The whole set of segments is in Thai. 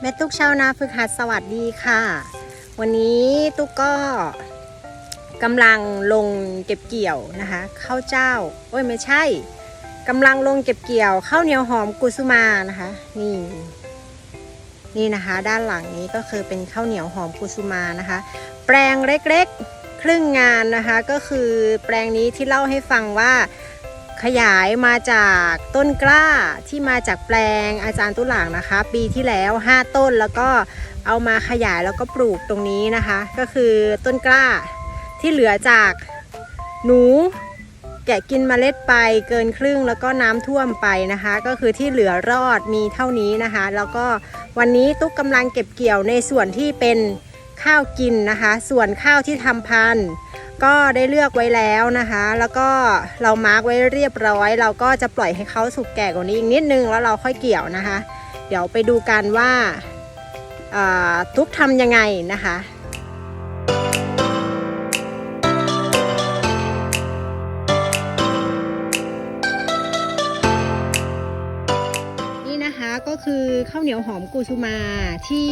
แม่ตุ๊กชาวนาฝึกหัดสวัสดีค่ะ วันนี้ตุ๊กก็กำลังลงเก็บเกี่ยวนะคะข้าวเจ้าโอ้ยไม่ใช่กำลังลงเก็บเกี่ยวข้าวเหนียวหอมกุสุมานะคะ นี่ นี่นะคะ ด้านหลังนี้ก็คือเป็นข้าวเหนียวหอมกุสุมานะคะ แปลงเล็กๆ ครึ่งงานนะคะ ก็คือแปลงนี้ที่เล่าให้ฟังว่า ขยายมาจากต้นกล้าที่มาจากแปลงอาจารย์ตุหลางนะคะ ปีที่แล้ว 5 ต้นแล้วก็เอามาขยายแล้วก็ปลูกตรงนี้นะคะ ก็คือต้นกล้าที่เหลือจากหนูแกะกินเมล็ดไปเกินครึ่งแล้วก็น้ำท่วมไปนะคะ ก็คือที่เหลือรอดมีเท่านี้นะคะ แล้วก็วันนี้ตุ๊กกำลังเก็บเกี่ยวในส่วนที่เป็นข้าวกินนะคะ ส่วนข้าวที่ทำพันธุ์ ก็ได้เลือกไว้แล้วนะคะ แล้วก็เรามาร์กไว้เรียบร้อย เราก็จะปล่อยให้เขาสุกแก่กว่านี้อีกนิดนึงแล้วเราค่อยเกี่ยวนะคะ เดี๋ยวไปดูกันว่าทุกทำยังไงนะคะนี่นะคะก็คือข้าวเหนียวหอมกุสุมาที่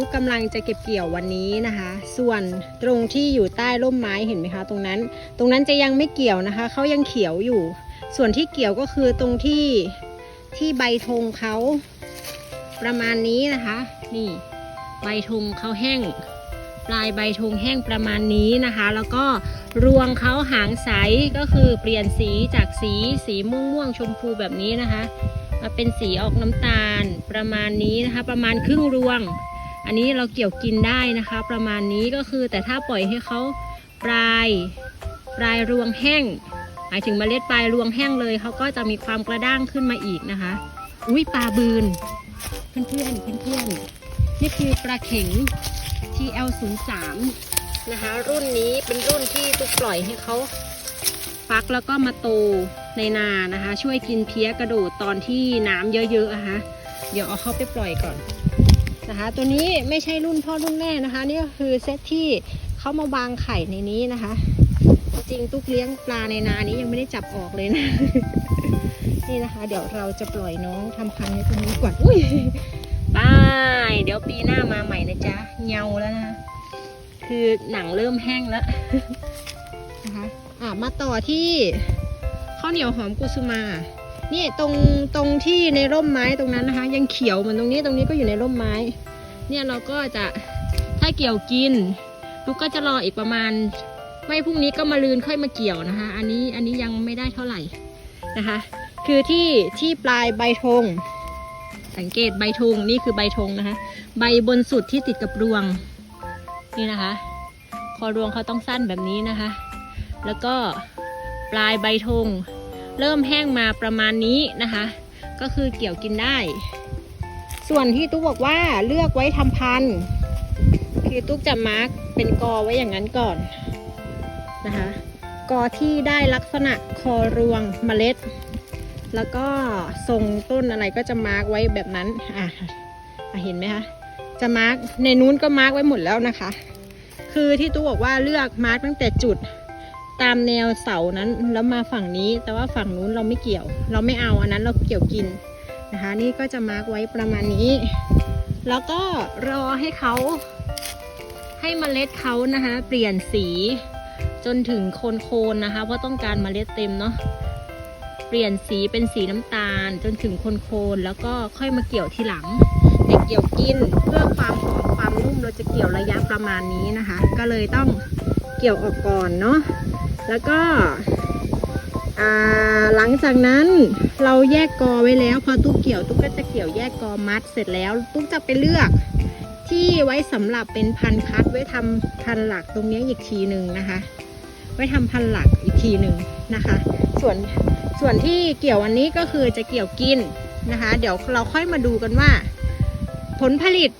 ทุกกำลังจะเก็บเกี่ยววันนี้นะคะ ส่วนตรงที่อยู่ใต้ร่มไม้เห็นไหมคะ ตรงนั้น ตรงนั้นจะยังไม่เกี่ยวนะคะเขายังเขียวอยู่ ส่วนที่เกี่ยวก็คือตรงที่ที่ใบธงเขาประมาณนี้นะคะ นี่ ใบธงเขาแห้ง ปลายใบธงแห้งประมาณนี้นะคะ แล้วก็รวงเขาหางใสก็คือเปลี่ยนสีจากสีสีม่วงม่วงชมพูแบบนี้นะคะมาเป็นสีออกน้ำตาลประมาณนี้นะคะ ประมาณครึ่งรวง อันนี้เราเกี่ยวกินได้นะคะ ประมาณนี้ก็คือแต่ถ้าปล่อยให้เขาปลายปลายรวงแห้ง หมายถึงเมล็ดปลายรวงแห้งเลยเขาก็จะมีความกระด้างขึ้นมาอีกนะคะ อุ้ยปลาบืน เพื่อนเพื่อนเพื่อนเพื่อนนี่คือปลาเข็ง TL03 นะคะ รุ่นนี้เป็นรุ่นที่ตุกปล่อยให้เขาฟักแล้วก็มาโตในนานะคะ ช่วยกินเพี้ยกระโดดตอนที่น้ำเยอะๆอะคะเดี๋ยวเอาเข้าไปปล่อยก่อน นะคะ ตัวนี้ไม่ใช่รุ่นพ่อรุ่นแม่นะคะ นี่ก็คือเซตที่เขามาวางไข่ในนี้นะคะ จริงตุ๊กเลี้ยงปลาในนานี้ยังไม่ได้จับออกเลยนะ นี่นะคะ เดี๋ยวเราจะปล่อยน้องทำพันในตรงนี้ก่อนอุ้ยบายเดี๋ยวปีหน้ามาใหม่นะจ๊ะเงาแล้วนะคะคือหนังเริ่มแห้งแล้วนะคะอะมาต่อที่ข้าวเหนียวหอมกุสุมา นี่ตรงตรงที่ในร่มไม้ตรงนั้นนะคะ ยังเขียวเหมือนตรงนี้ตรงนี้ก็อยู่ในร่มไม้ เนี่ยเราก็จะถ้าเกี่ยวกินลูกก็จะรออีกประมาณ ไม่พรุ่งนี้ก็มาลืนค่อยมาเกี่ยวนะคะ อันนี้อันนี้ยังไม่ได้เท่าไหร่นะคะ คือที่ที่ปลายใบธงสังเกตใบธงนี่คือใบธงนะคะ ใบบนสุดที่ติดกับรวงนี่นะคะ คอรวงเขาต้องสั้นแบบนี้นะคะ แล้วก็ปลายใบธง เริ่มแห้งมาประมาณนี้นะคะ ก็คือเกี่ยวกินได้ ส่วนที่ตุ๊กบอกว่าเลือกไว้ทำพันธุ์คือตุ๊กจะมาร์กเป็นกอไว้อย่างนั้นก่อนนะคะกอที่ได้ลักษณะคอรวงเมล็ด แล้วก็ทรงต้นอะไรก็จะมาร์กไว้แบบนั้นอะอะเห็นไหมคะจะมาร์กในนู้นก็มาร์กไว้หมดแล้วนะคะ คือที่ตู้บอกว่าเลือกมาร์กตั้งแต่จุด ตามแนวเสานั้นแล้วมาฝั่งนี้ แต่ว่าฝั่งนู้นเราไม่เกี่ยว เราไม่เอาอันนั้นเราเกี่ยวกินนะคะ นี่ก็จะมาร์กไว้ประมาณนี้ แล้วก็รอให้เขาให้เมล็ดเขานะคะเปลี่ยนสีจนถึงโคนโคนนะคะ เพราะต้องการเมล็ดเต็มเนาะเปลี่ยนสีเป็นสีน้ำตาล จนถึงโคนโคนแล้วก็ค่อยมาเกี่ยวทีหลังแต่เกี่ยวกินเพื่อความหอมความนุ่มเราจะเกี่ยวระยะประมาณนี้นะคะ ก็เลยต้องเกี่ยวออกก่อนเนาะ แล้วก็หลังจากนั้นเราแยกกอไว้แล้ว พอตุ๊กเกี่ยวตุ๊กก็จะเกี่ยวแยกกอมัดเสร็จแล้ว ตุ๊กจะไปเลือกที่ไว้สำหรับเป็นพันคัดไว้ทำพันหลักตรงนี้อีกทีหนึ่งนะคะ ไว้ทำพันหลักอีกทีหนึ่งนะคะ ส่วนส่วนที่เกี่ยวอันนี้ก็คือจะเกี่ยวกินนะคะ เดี๋ยวเราค่อยมาดูกันว่า ผลผลิต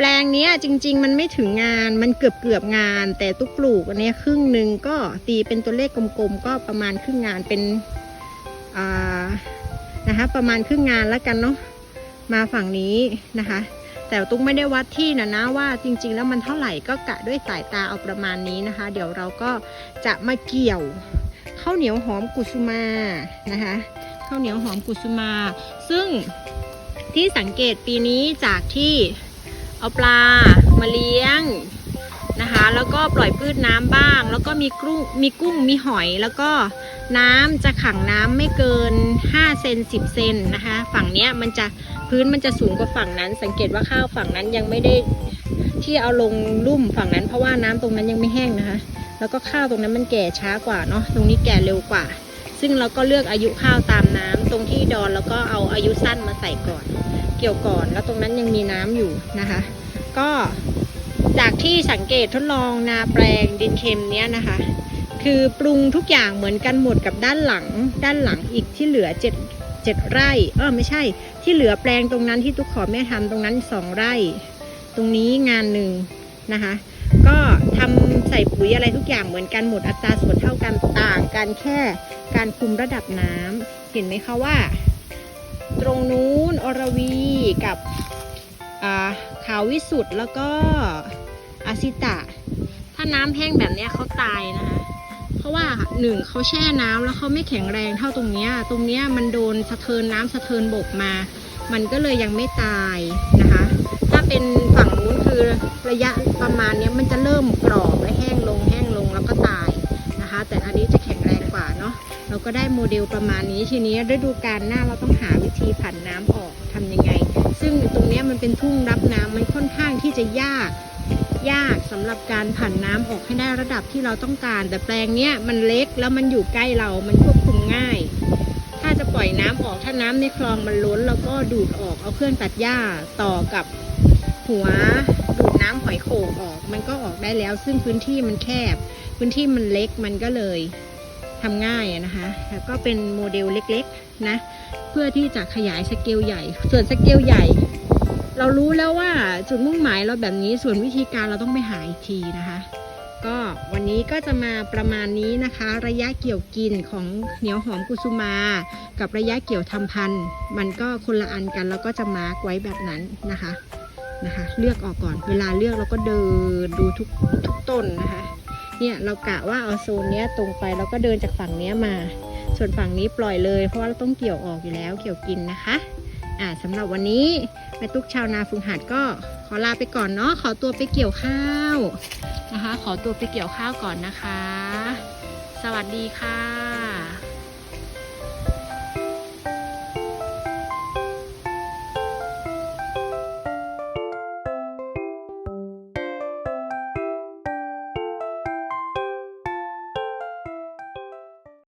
แปลงนี้จริง ๆ มันไม่ถึงงานมันเกือบเกือบงาน แต่ตุ๊กปลูกอันนี้ครึ่งหนึ่งก็ตีเป็นตัวเลขกลมๆ ก็ประมาณครึ่งงานเป็นอ่านะคะประมาณครึ่งงานแล้วกันเนาะมาฝั่งนี้นะคะ แต่ตุ๊กไม่ได้วัดที่นะนะว่าจริง ๆ แล้วมันเท่าไหร่ก็กะด้วยสายตาเอาประมาณนี้นะคะ เดี๋ยวเราก็จะมาเกี่ยวข้าวเหนียวหอมกุสุมานะคะข้าวเหนียวหอมกุสุมา ซึ่งที่สังเกตปีนี้จากที่ เอาปลามาเลี้ยงนะคะ แล้วก็ปล่อยพืชน้ำบ้าง แล้วก็มีกุ้งมีกุ้งมีหอย แล้วก็น้ำจะขังน้ำไม่เกิน5เซน10เซนนะคะ ฝั่งเนี้ยมันจะพื้นมันจะสูงกว่าฝั่งนั้น สังเกตว่าข้าวฝั่งนั้นยังไม่ได้ที่เอาลงลุ่มฝั่งนั้น เพราะว่าน้ำตรงนั้นยังไม่แห้งนะคะ แล้วก็ข้าวตรงนั้นมันแก่ช้ากว่าเนาะตรงนี้แก่เร็วกว่า ซึ่งเราก็เลือกอายุข้าวตามน้ำ ตรงที่ดอนแล้วก็เอาอายุสั้นมาใส่ก่อน เกี่ยวก่อนแล้วตรงนั้นยังมีน้ำอยู่นะคะ ก็จากที่สังเกตทดลองนาแปลงดินเค็มเนี้ยนะคะ คือปรุงทุกอย่างเหมือนกันหมดกับด้านหลัง ด้านหลังอีกที่เหลือเจ็ดเจ็ดไร่เออไม่ใช่ ที่เหลือแปลงตรงนั้นที่ทุกขอแม่ทำตรงนั้นสองไร่ ตรงนี้งานหนึ่งนะคะ ก็ทำ ใส่ปุ๋ยอะไรทุกอย่างเหมือนกันหมดอัตราส่วนเท่ากันต่างกันแค่การคุมระดับน้ำเห็นไหมคะว่า ตรงนู้นอรวีกับอ่าขาววิสุทธ์แล้วก็อาซิตะ ถ้าน้ำแห้งแบบเนี้ยเขาตายนะคะเพราะว่าหนึ่งเขาแช่น้ำแล้วเขาไม่แข็งแรงเท่าตรงเนี้ยตรงเนี้ยมันโดนสะเทินน้ำสะเทินบกมา มันก็เลยยังไม่ตายนะคะ เป็นฝั่งนู้นคือระยะประมาณนี้มันจะเริ่มกรอบและแห้งลงแห้งลงแล้วก็ตายนะคะ แต่อันนี้จะแข็งแรงกว่าเนาะเราก็ได้โมเดลประมาณนี้ทีนี้ฤดูกาลหน้าเราต้องหาวิธีผันน้ำออกทำยังไง ซึ่งตรงนี้มันเป็นทุ่งรับน้ำมันค่อนข้างที่จะยากยากสำหรับการผันน้ำออกให้ได้ระดับที่เราต้องการ แต่แปลงเนี้ยมันเล็กแล้วมันอยู่ใกล้เรามันควบคุมง่าย ถ้าจะปล่อยน้ำออกถ้าน้ำในคลองมันล้นเราก็ดูดออกเอาเครื่องตัดหญ้าต่อกับ หัวดูดน้ำหอยโข่งออก มันก็ออกได้แล้ว ซึ่งพื้นที่มันแคบ พื้นที่มันเล็กมันก็เลยทำง่ายนะคะ แล้วก็เป็นโมเดลเล็กๆนะ เพื่อที่จะขยายสเกลใหญ่ ส่วนสเกลใหญ่ เรารู้แล้วว่าจุดมุ่งหมายเราแบบนี้ ส่วนวิธีการเราต้องไปหาอีกทีนะคะ ก็วันนี้ก็จะมาประมาณนี้นะคะ ระยะเกี่ยวกินของเหนียวหอมกุสุมา กับระยะเกี่ยวทำพันธุ์ มันก็คนละอันกันแล้วก็จะมาร์กไว้แบบนั้นนะคะ นะคะ เลือกออกก่อน เวลาเลือกเราก็เดินดูทุกทุกต้นนะคะ เนี่ยเรากะว่าเอาโซนเนี้ยตรงไปเราก็เดินจากฝั่งเนี้ยมา ส่วนฝั่งนี้ปล่อยเลย เพราะว่าเราต้องเกี่ยวออกอยู่แล้วเกี่ยวกินนะคะอ่าสำหรับวันนี้แม่ตุ๊กชาวนาฝึงหัดก็ขอลาไปก่อนเนาะขอตัวไปเกี่ยวข้าวนะคะ ขอตัวไปเกี่ยวข้าวก่อนนะคะ สวัสดีค่ะ